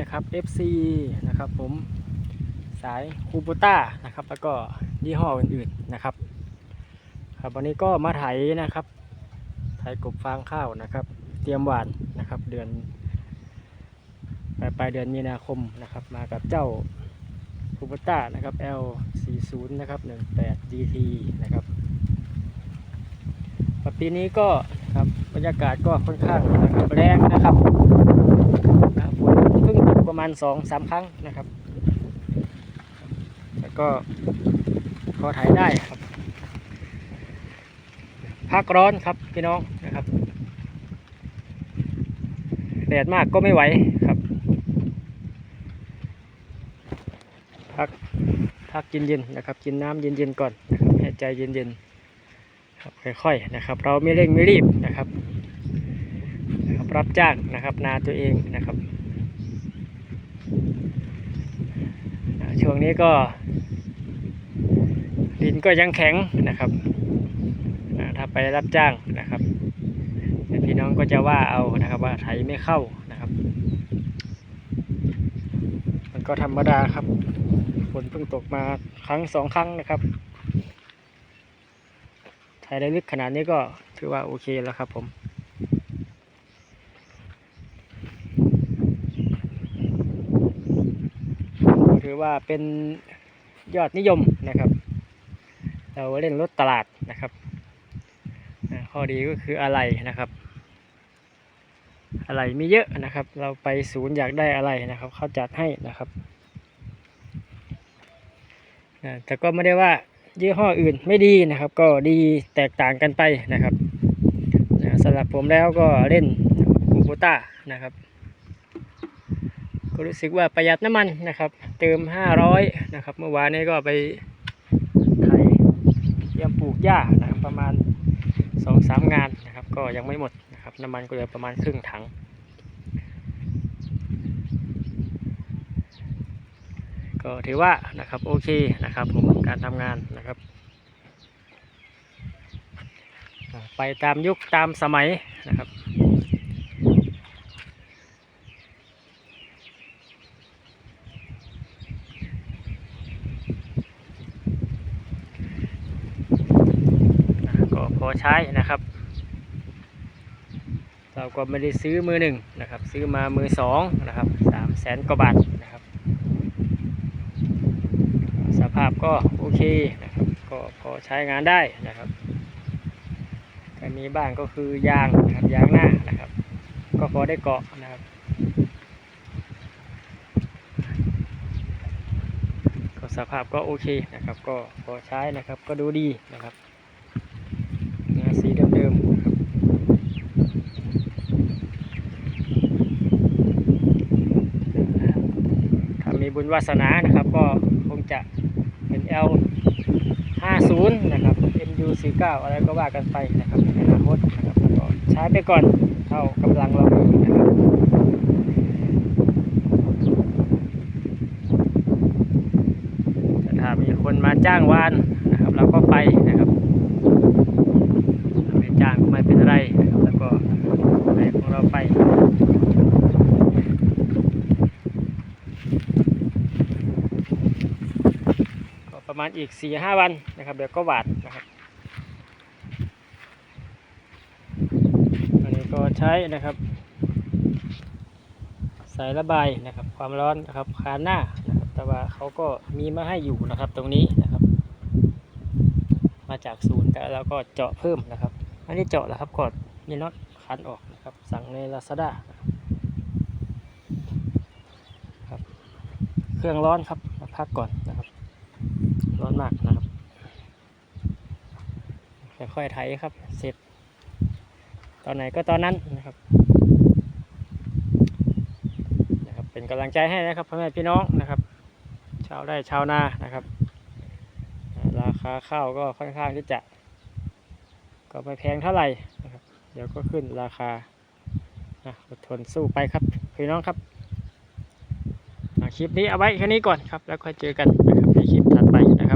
นะครับ FC นะครับผมสายคูบูต้านะครับ แล้วก็ยี่ห้ออื่นๆนะครับ ครับวันนี้ก็มาไถนะครับ ไถกบฟางข้าวนะครับ เตรียมหวานนะครับ เดือนปลายปลายเดือนมีนาคมนะครับ มากับเจ้าคูบูต้านะครับ L40 นะครับ 18 DT นะครับปีนี้ก็ครับบรรยากาศก็ค่อนข้างนะครับแรงนะครับ ประมาณสองสามครั้งนะครับ แล้วก็พอถ่ายได้ครับ พักร้อนครับพี่น้องนะครับ แดดมากก็ไม่ไหวครับพักพักเย็นๆนะครับ กินน้ำเย็นๆก่อนนะครับให้ใจเย็นๆครับค่อยๆนะครับ เราไม่เร่งไม่รีบนะครับนะครับรับจ้างนะครับนาตัวเองนะครับ อ่า ช่วงนี้ก็ ดินก็ยังแข็งนะครับถ้าไปรับจ้างนะครับพี่น้องก็จะว่าเอานะครับว่าไถไม่เข้านะครับ มันก็ธรรมดาครับฝนเพิ่งตกมาครั้งสองครั้งนะครับไถได้ลึกขนาดนี้ก็ถือว่าโอเคแล้วครับผม ถือว่าเป็นยอดนิยมนะครับ เราเล่นรถตลาดนะครับข้อดีก็คืออะไรนะครับ อะไรมีเยอะนะครับ เราไปศูนย์อยากได้อะไรนะครับเขาจัดให้นะครับแต่ก็ไม่ได้ว่ายี่ห้ออื่นไม่ดีนะครับ ก็ดีแตกต่างกันไปนะครับสำหรับผมแล้วก็เล่นคูโบต้านะครับ ก็รู้สึกว่าประหยัดน้ำมันนะครับ เติม 500 นะครับ เมื่อวานนี้ก็ไปไถเตรียมปลูกหญ้านะครับประมาณ 2-3 งานนะครับ ก็ยังไม่หมดนะครับ น้ำมันก็เหลือประมาณครึ่งถัง ก็ถือว่านะครับโอเคนะครับผมการทำงานนะครับไปตามยุคตามสมัยนะครับ ก็พ อใช้นะครับ เราก็ไม่ได้ซื้อมือหนึ่งนะครับ ซื้อมามือสองนะครับสามแสนกว่าบาทนะครับ สภาพก็โอเคนะครับ ก็พอใช้งานได้นะครับแต่มีบ้างก็คือยางนะครับยางหน้านะครับ ก็พอได้เกาะนะครับก็สภาพก็โอเคนะครับ ก็พอใช้นะครับก็ดูดีนะครับ งาสีเดิมๆนะครับถ้ามี บุญวาสนานะครับ ก็คงจะเป็น L 50นะครับ MU 49อะไรก็ว่ากันไปนะครับในอนาคตนะครับก็ใช้ไปก่อนเท่ากำลังเรามีนะครับแต่ถ้ามีคนมาจ้างวานนะครับ เราก็ไปนะครับ ไม่จ้างก็ไม่เป็นไรนะครับแล้วก็ไปของเราไปก็ ประมาณอีก4ี่ห้าวันนะครับเดี๋ยวก็หวานนะครับอันนี้ก็ใช้นะครับ สายระบายนะครับ ความร้อนนะครับคานหน้านะครับแต่ว่าเขาก็มีมาให้อยู่นะครับตรงนี้นะครับ มาจากศูนย์แต่เราก็เจาะเพิ่มนะครับไม่ได้เจาะแล้วครับกดมีน็อตคันออกนะครับสั่งใน Lazada ครับ เครื่องร้อนครับมาพักก่อนนะครับ ร้อนมากนะครับ ค่อยๆไถครับ เสร็จ ตอนไหนก็ตอนนั้นนะครับนะครับ เป็นกำลังใจให้นะครับพ่อแม่พี่น้องนะครับ ชาวไร่ชาวนานะครับ ราคาข้าวก็ค่อนข้างที่จะ ก็ไม่แพงเท่าไหร่นะครับ เดี๋ยวก็ขึ้นราคานะอดทนสู้ไปครับพี่น้องครับคลิปนี้เอาไว้แค่นี้ก่อนครับ แล้วค่อยเจอกันนะครับในคลิปถัดไปนะครับ